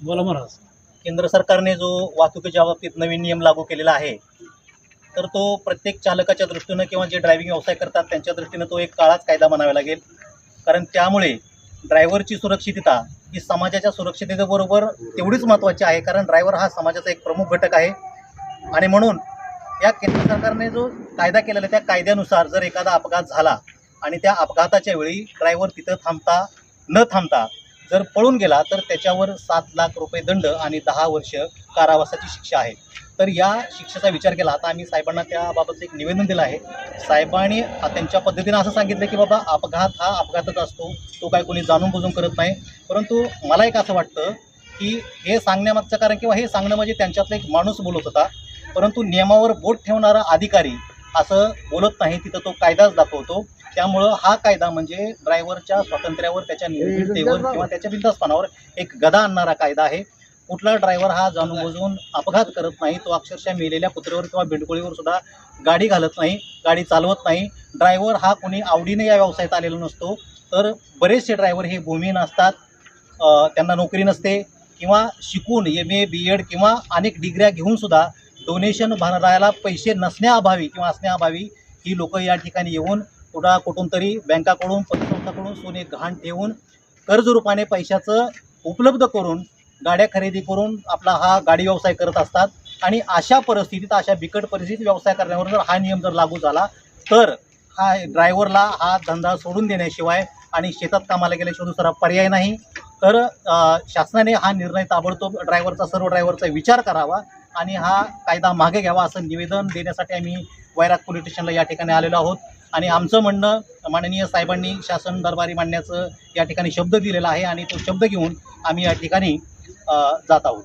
बोला महाराज. केंद्र सरकारने जो वाहतुकीच्या बाबतीत नवीन नियम लागू केलेला आहे तर तो प्रत्येक चालकाच्या दृष्टीनं किंवा जे ड्रायव्हिंग व्यवसाय करतात त्यांच्या दृष्टीनं तो एक काळाच कायदा म्हणावा लागेल. कारण त्यामुळे ड्रायव्हरची सुरक्षितता ही समाजाच्या सुरक्षिततेबरोबर तेवढीच महत्त्वाची आहे कारण ड्रायव्हर हा समाजाचा एक प्रमुख घटक आहे. आणि म्हणून या केंद्र सरकारने जो कायदा केलेला त्या कायद्यानुसार जर एखादा अपघात झाला आणि त्या अपघाताच्या वेळी ड्रायव्हर तिथं थांबता न थांबता जर पळून गेला तर त्याच्यावर सात लाख रुपये दंड आणि दहा वर्ष कारावासाची शिक्षा आहे. तर या शिक्षेचा विचार केला आता आम्ही साहेबांना त्याबाबतचं एक निवेदन दिलं आहे. साहेबांनी त्यांच्या पद्धतीनं असं सांगितलं की बाबा अपघात हा अपघातच असतो. तो काय कोणी जाणून बुजून करत नाही. परंतु मला एक असं वाटतं की हे सांगण्यामागचं कारण किंवा हे सांगणं म्हणजे त्यांच्यातला एक माणूस बोलत होता. परंतु नियमावर बोट ठेवणारा अधिकारी असं बोलत नाही तिथं तो कायदाच दाखवतो. त्यामुळं हा कायदा म्हणजे ड्रायव्हरच्या स्वातंत्र्यावर त्याच्या निर्भीडतेवर किंवा त्याच्या बिंदासपणावर एक गदा आणणारा कायदा आहे. कुठला ड्रायव्हर हा जाणून बुजून अपघात करत नाही तो अक्षरशः मेलेल्या कुत्र्यावर किंवा बिंडकोळीवर सुद्धा गाडी घालत नाही गाडी चालवत नाही. ड्रायव्हर हा कोणी आवडीने या व्यवसायात आलेला नसतो. तर बरेचसे ड्रायव्हर हे भूमिहीन असतात त्यांना नोकरी नसते किंवा शिकून एम ए बी एड किंवा अनेक डिग्र्या घेऊन सुद्धा डोनेशन भरायला पैसे नसण्याअभावी किंवा असण्याअभावी ही लोक या ठिकाणी येऊन कुठं कुठून तरी बँकाकडून पतसंस्थाकडून सोने गहाण ठेवून कर्जरूपाने पैशाचं उपलब्ध करून गाड्या खरेदी करून आपला हा गाडी व्यवसाय करत असतात. आणि अशा परिस्थितीत अशा बिकट परिस्थितीत व्यवसाय करण्यावर जर हा नियम जर लागू झाला तर हा ड्रायव्हरला हा धंदा सोडून देण्याशिवाय आणि शेतात कामाला गेल्याशिवाय दुसरा पर्याय नाही. तर शासनाने हा निर्णय ताबडतोब ड्रायव्हरचा सर्व ड्रायव्हरचा विचार करावा आणि हा कायदा मागे घ्यावा असं निवेदन देण्यासाठी आम्ही वैराग पोलीस स्टेशनला या ठिकाणी आलेलो आहोत. आणि आमचं म्हणणं माननीय साहेबांनी शासन दरबारी मांडण्याचं या ठिकाणी शब्द दिलेला आहे आणि तो शब्द घेऊन आम्ही या ठिकाणी जात आहोत.